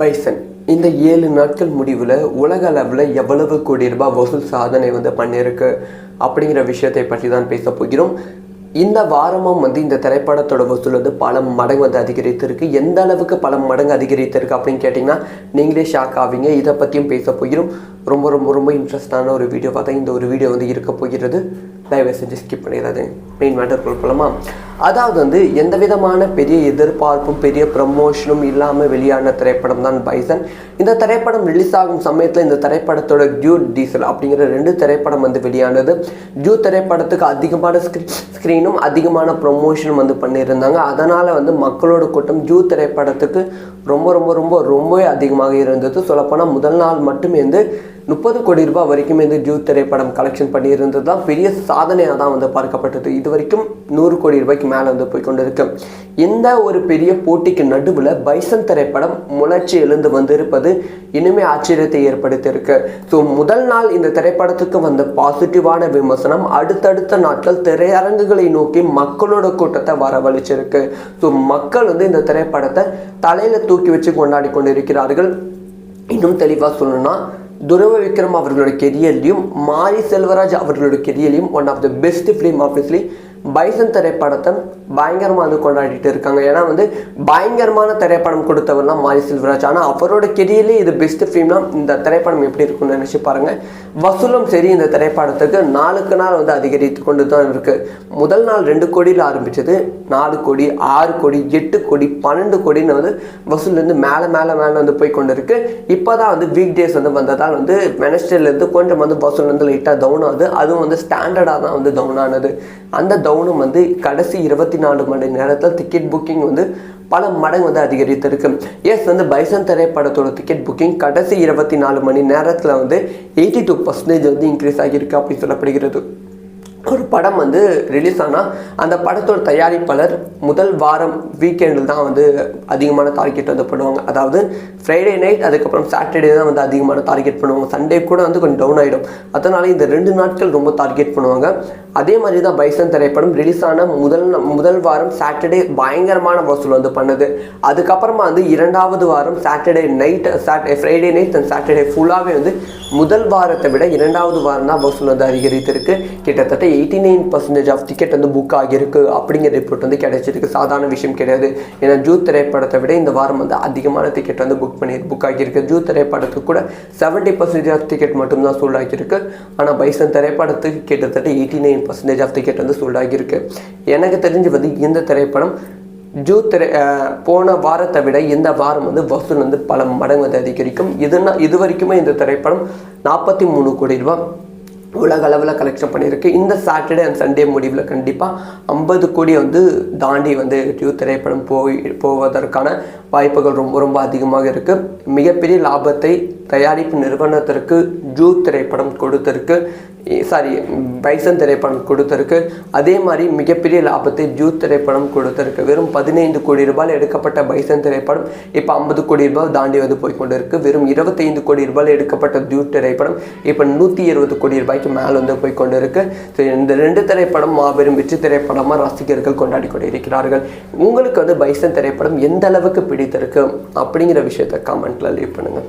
Bison. இந்த ஏழு நாட்கள் முடிவில் உலக அளவில் எவ்வளவு கோடி ரூபாய் வசூல் சாதனை வந்து பண்ணியிருக்கு அப்படிங்கிற விஷயத்தை பற்றி தான் பேச போகிறோம். இந்த வாரமும் வந்து இந்த திரைப்படத்தோட வசூல் வந்து பல மடங்கு வந்து அதிகரித்திருக்கு. எந்த அளவுக்கு பல மடங்கு அதிகரித்திருக்கு அப்படின்னு கேட்டிங்கன்னா நீங்களே ஷாக் ஆவீங்க. இதை பற்றியும் பேச போகிறோம். ரொம்ப ரொம்ப ரொம்ப இன்ட்ரெஸ்டான ஒரு வீடியோ பார்த்தா இந்த ஒரு வீடியோ வந்து இருக்க போகிறது. தயவு செஞ்சு ஸ்கிப் பண்ணிடாது மெயின் மேட்டர் போகலாமா அதாவது வந்து எந்த விதமான பெரிய எதிர்பார்ப்பும் பெரிய ப்ரமோஷனும் இல்லாமல் வெளியான திரைப்படம் தான் பைசன். இந்த திரைப்படம் ரிலீஸ் ஆகும் சமயத்தில் இந்த திரைப்படத்தோட டியூ டீசல் அப்படிங்கிற ரெண்டு திரைப்படம் வந்து வெளியானது. டியூ திரைப்படத்துக்கு அதிகமான ஸ்க்ரீ ஸ்க்ரீனும் அதிகமான ப்ரொமோஷனும் வந்து பண்ணியிருந்தாங்க. அதனால் வந்து மக்களோட கூட்டம் ஜூ திரைப்படத்துக்கு ரொம்ப ரொம்ப ரொம்ப ரொம்பவே அதிகமாக இருந்தது. சொல்லப்போனால் முதல் நாள் மட்டுமே வந்து முப்பது கோடி ரூபாய் வரைக்கும் இந்த ஜூ திரைப்படம் கலெக்ஷன் பண்ணியிருந்தது தான் பெரிய சாதனையாக தான் வந்து பார்க்கப்பட்டது. இது வரைக்கும் நூறு கோடி ரூபாய்க்கு மேலே வந்து போய் கொண்டிருக்கு. இந்த ஒரு பெரிய போட்டிக்கு நடுவில் பைசன் திரைப்படம் முளைச்சி எழுந்து வந்திருப்பது இனிமே ஆச்சரியத்தை ஏற்படுத்தியிருக்கு. ஸோ முதல் நாள் இந்த திரைப்படத்துக்கு வந்த பாசிட்டிவான விமர்சனம் அடுத்தடுத்த நாட்கள் திரையரங்குகளை நோக்கி மக்களோட கூட்டத்தை வரவழைச்சிருக்கு. ஸோ மக்கள் வந்து இந்த திரைப்படத்தை தலையில் தூக்கி வச்சு கொண்டாடி கொண்டிருக்கிறார்கள். இன்னும் தெளிவாக சொல்லணும்னா துருவ விக்ரம் அவர்களோட கெரியர்லையும் மாரி செல்வராஜ் அவர்களோட கெரியர்லையும் one of the best film ஆஃபீஸ்லேயும் Bison திரைப்படத்தை பயங்கரமாக வந்து கொண்டாடிட்டு இருக்காங்க. ஏன்னா வந்து பயங்கரமான திரைப்படம் கொடுத்தவர்லாம் மாரி செல்வராஜ். ஆனால் அவரோட கெரியர்லேயே இது பெஸ்ட் ஃபிலிம்னா இந்த திரைப்படம் எப்படி இருக்கும்னு நினச்சி பாருங்கள் வசூலும் சரி இந்த திரைப்படத்துக்கு நாளுக்கு நாள் வந்து அதிகரித்து கொண்டு தான் இருக்குது முதல் நாள் ரெண்டு கோடியில் ஆரம்பித்தது நாலு கோடி ஆறு கோடி எட்டு கோடி பன்னெண்டு கோடின்னு வந்து வசூல்லேருந்து மேலே மேலே மேலே வந்து போய் கொண்டு இருக்கு. இப்போ தான் வந்து வீக் டேஸ் வந்து வந்ததால் வந்து வெனஸ்டேலேருந்து கொஞ்சம் வந்து வசூல் வந்து லைட்டாக டவுன் ஆகுது. அதுவும் வந்து ஸ்டாண்டர்டாக தான் வந்து டவுன் ஆனது. அந்த டவுனும் வந்து கடைசி இருபத்தி நாலு மணி நேரத்தில் டிக்கெட் புக்கிங் வந்து பல மடங்கு வந்து அதிகரித்திருக்கு. எஸ் வந்து பைசன் திரைப்படத்தோட டிக்கெட் புக்கிங் கடைசி இருபத்தி நாலு மணி நேரத்தில் வந்து எயிட்டி டூ பர்சன்டேஜ் வந்து இன்க்ரீஸ் ஆகியிருக்கு அப்படின்னு சொல்லப்படுகிறது. ஒரு படம் வந்து ரிலீஸ் ஆனால் அந்த படத்தோட தயாரிப்பாளர் முதல் வாரம் வீக்கெண்டில் தான் வந்து அதிகமான டார்கெட் வந்து பண்ணுவாங்க. அதாவது ஃப்ரைடே நைட் அதுக்கப்புறம் சாட்டர்டே தான் வந்து அதிகமான டார்கெட் பண்ணுவாங்க. சண்டே கூட வந்து கொஞ்சம் டவுன் ஆகிடும் அதனால இந்த ரெண்டு நாட்கள் ரொம்ப டார்கெட் பண்ணுவாங்க. அதே மாதிரி தான் பைசன் திரைப்படம் ரிலீஸ் ஆன முதல் முதல் வாரம் சாட்டர்டே பயங்கரமான வசூல் வந்து பண்ணுது. அதுக்கப்புறமா வந்து இரண்டாவது வாரம் Saturday night Saturday Friday night and Saturday ஃபுல்லாகவே வந்து முதல் வாரத்தை விட இரண்டாவது வாரம் தான் வசூல் வந்து அதிகரித்திருக்கு. கிட்டத்தட்ட eighty nine percentage of ticket வந்து புக் ஆகியிருக்கு. அப்படிங்கிற ரிப்போர்ட் வந்து கிடைச்சிருக்கு. சாதாரண விஷயம் கிடையாது. ஏன்னா ஜூ திரைப்படத்தை விட இந்த வாரம் வந்து அதிகமான டிக்கெட் வந்து புக் பண்ணி புக் ஆகியிருக்கு. ஜூ திரைப்படத்துக்கு கூட செவன்ட்டி பர்சன்டேஜ் ஆஃப் டிக்கெட் மட்டும்தான் சோல்ட் ஆகியிருக்கு. ஆனால் பைசன் திரைப்படத்துக்கு கிட்டத்தட்ட eighty nine percentage of ticket வந்து சோல்ட் ஆகியிருக்கு. எனக்கு தெரிஞ்சு வந்து இந்த திரைப்படம் ஜூ திரை போன வாரத்தை விட இந்த வாரம் வந்து வசூல் வந்து பல மடங்கு வந்து அதிகரிக்கும். இதுனா இது வரைக்குமே இந்த திரைப்படம் நாற்பத்தி மூணு கோடி ரூபாய் உலக அளவில் கலெக்ஷன் பண்ணியிருக்கு. இந்த சாட்டர்டே அண்ட் சண்டே முடிவில் கண்டிப்பாக ஐம்பது கோடி வந்து தாண்டி வந்து டியூ திரைப்படம் போய் போவதற்கான வாய்ப்புகள் ரொம்ப ரொம்ப அதிகமாக இருக்குது மிகப்பெரிய லாபத்தை தயாரிப்பு நிறுவனத்திற்கு ஜூ திரைப்படம் கொடுத்திருக்கு. சாரி பைசன் திரைப்படம் கொடுத்திருக்கு. அதே மாதிரி மிகப்பெரிய லாபத்தை ஜூ திரைப்படம் கொடுத்திருக்கு. வெறும் பதினைந்து கோடி ரூபாயில் எடுக்கப்பட்ட பைசன் திரைப்படம் இப்போ ஐம்பது கோடி ரூபாய் தாண்டி வந்து போய் கொண்டிருக்கு வெறும் இருபத்தைந்து கோடி ரூபாயில் எடுக்கப்பட்ட ஜூ திரைப்படம் இப்போ நூற்றி இருபது கோடி ரூபாய்க்கு மேலே வந்து போய் கொண்டிருக்கு ஸோ இந்த ரெண்டு திரைப்படம் மாபெரும் வெற்றி திரைப்படமாக ரசிகர்கள் கொண்டாடி கொண்டு இருக்கிறார்கள் உங்களுக்கு வந்து பைசன் திரைப்படம் எந்த அளவுக்கு பிடித்திருக்கு அப்படிங்கிற விஷயத்த கமெண்ட்ல லீவ் பண்ணுங்கள்